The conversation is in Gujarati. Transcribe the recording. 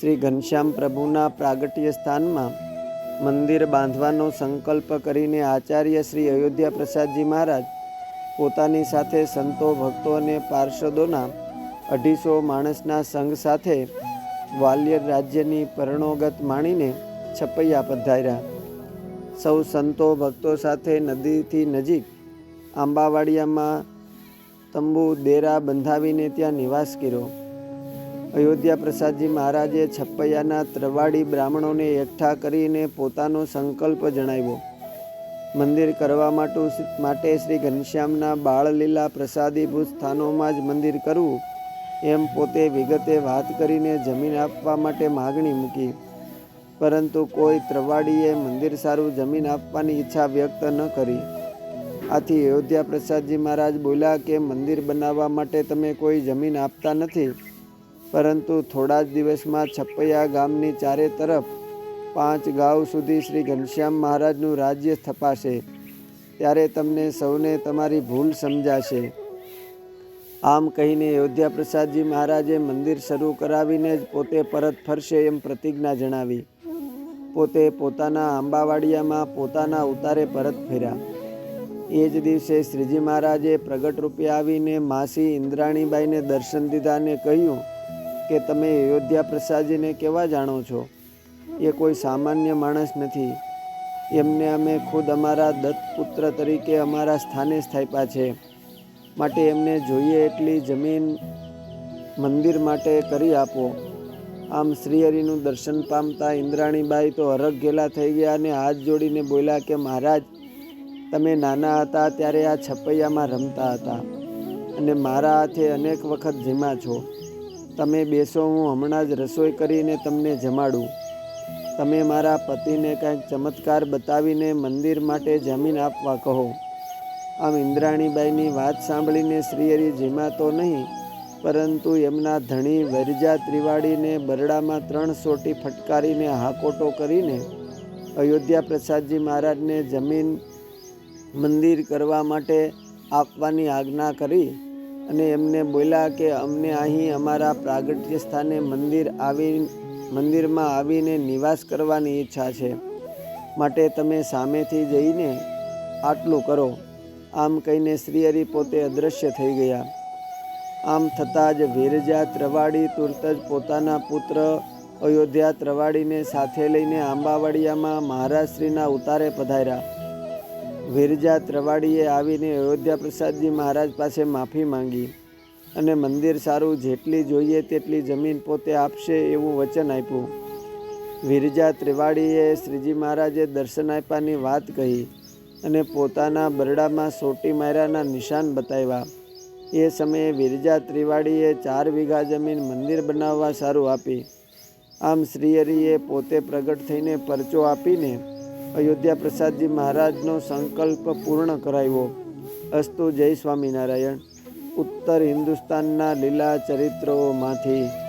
શ્રી ઘનશ્યામ પ્રભુના પ્રાગટ્ય સ્થાનમાં મંદિર બાંધવાનો સંકલ્પ કરીને આચાર્ય શ્રી અયોધ્યા પ્રસાદજી મહારાજ પોતાની સાથે સંતો, ભક્તો અને પાર્ષદોના અઢીસો માણસના સંઘ સાથે ગ્વાલિયર રાજ્યની પરણોગત માણીને છપૈયા પધાર્યા. સૌ સંતો, ભક્તો સાથે નદીથી નજીક આંબાવાડિયામાં તંબુ, દેરા બંધાવીને ત્યાં નિવાસ કર્યો. અયોધ્યા પ્રસાદજી મહારાજે છપ્પૈયાના ત્રવાડી બ્રાહ્મણોને એકઠા કરીને પોતાનો સંકલ્પ જણાવ્યો. મંદિર કરવા માટે શ્રી ઘનશ્યામના બાળલીલા પ્રસાદીભૂત સ્થાનોમાં જ મંદિર કરવું, એમ પોતે વિગતે વાત કરીને જમીન આપવા માટે માગણી મૂકી. પરંતુ કોઈ ત્રવાડીએ મંદિર સારું જમીન આપવાની ઈચ્છા વ્યક્ત ન કરી. આથી અયોધ્યા પ્રસાદજી મહારાજ બોલ્યા કે મંદિર બનાવવા માટે તમે કોઈ જમીન આપતા નથી. પરંતુ થોડા જ દિવસમાં છપ્પૈયા ગામની ચારે તરફ પાંચ ગાંવ સુધી શ્રી ઘનશ્યામ મહારાજનું રાજ્ય સ્થપાશે. ત્યારે તમને સૌને તમારી ભૂલ સમજાશે. આમ કહીને અયોધ્યા પ્રસાદજી મહારાજે મંદિર શરૂ કરાવીને જ પોતે પરત ફરશે એમ પ્રતિજ્ઞા જણાવી. પોતે પોતાના આંબાવાડિયામાં પોતાના ઉતારે પરત ફેર્યા. એ જ દિવસે શ્રીજી મહારાજે પ્રગટ રૂપે આવીને માસી ઇન્દ્રાણીબાઈને દર્શન દીધાને કહ્યું કે તમે અયોધ્યા પ્રસાદજીને કેવા જાણો છો? એ કોઈ સામાન્ય માણસ નથી. એમને અમે ખુદ અમારા દત્તપુત્ર તરીકે અમારા સ્થાને સ્થાપ્યા છે. માટે એમને જોઈએ એટલી જમીન મંદિર માટે કરી આપો. આમ શ્રીહરિનું દર્શન પામતા ઇન્દ્રાણીબાઈ તો હરખ ઘેલા થઈ ગયા અને હાથ જોડીને બોલ્યા કે, મહારાજ, તમે નાના હતા ત્યારે આ છપૈયામાં રમતા હતા અને મારા હાથે અનેક વખત જીમા છો. તમે બેસો, હું હમણાં જ રસોઈ કરીને તમને જમાડું. તમે મારા પતિને કાંઈક ચમત્કાર બતાવીને મંદિર માટે જમીન આપવા કહો. આમ ઇન્દ્રાણીબાઈની વાત સાંભળીને શ્રીહરિ જીમા તો નહીં, પરંતુ એમના ધણી વરજા ત્રિવાડીને બરડામાં ત્રણ સોટી ફટકારીને હાકોટો કરીને અયોધ્યા પ્રસાદજી મહારાજને જમીન મંદિર કરવા માટે આપવાની આજ્ઞા કરી અને એમને બોલ્યા કે અમને અહીં અમારા પ્રાગટ્ય સ્થાને મંદિર આવી મંદિરમાં આવીને નિવાસ કરવાની ઈચ્છા છે. માટે તમે સામેથી જઈને આટલું કરો. આમ કહીને શ્રીહરિ પોતે અદૃશ્ય થઈ ગયા. આમ થતાં જ વીરજા ત્રવાડી તુરત જ પોતાના પુત્ર અયોધ્યા ત્રવાડીને સાથે લઈને આંબાવાડિયામાં મહારાજશ્રીના ઉતારે પધાર્યા. વિરજા ત્રવાડીએ આવીને અયોધ્યા પ્રસાદજી મહારાજ પાસે માફી માંગી અને મંદિર સારું જેટલી જોઈએ તેટલી જમીન પોતે આપશે એવું વચન આપ્યું. વિરજા ત્રિવાડીએ શ્રીજી મહારાજે દર્શન આપ્યાની વાત કહી અને પોતાના બરડામાં સોટી માર્યાના નિશાન બતાવ્યા. એ સમયે વિરજા ત્રિવાડીએ ચાર વીઘા જમીન મંદિર બનાવવા સારું આપી. આમ શ્રીહરિએ પોતે પ્રગટ થઈને પરચો આપીને અયોધ્યા પ્રસાદજી મહારાજનો સંકલ્પ પૂર્ણ કરાવ્યો. અસ્તુ જય સ્વામિનારાયણ. ઉત્તર હિન્દુસ્તાનના લીલા ચરિત્રોમાંથી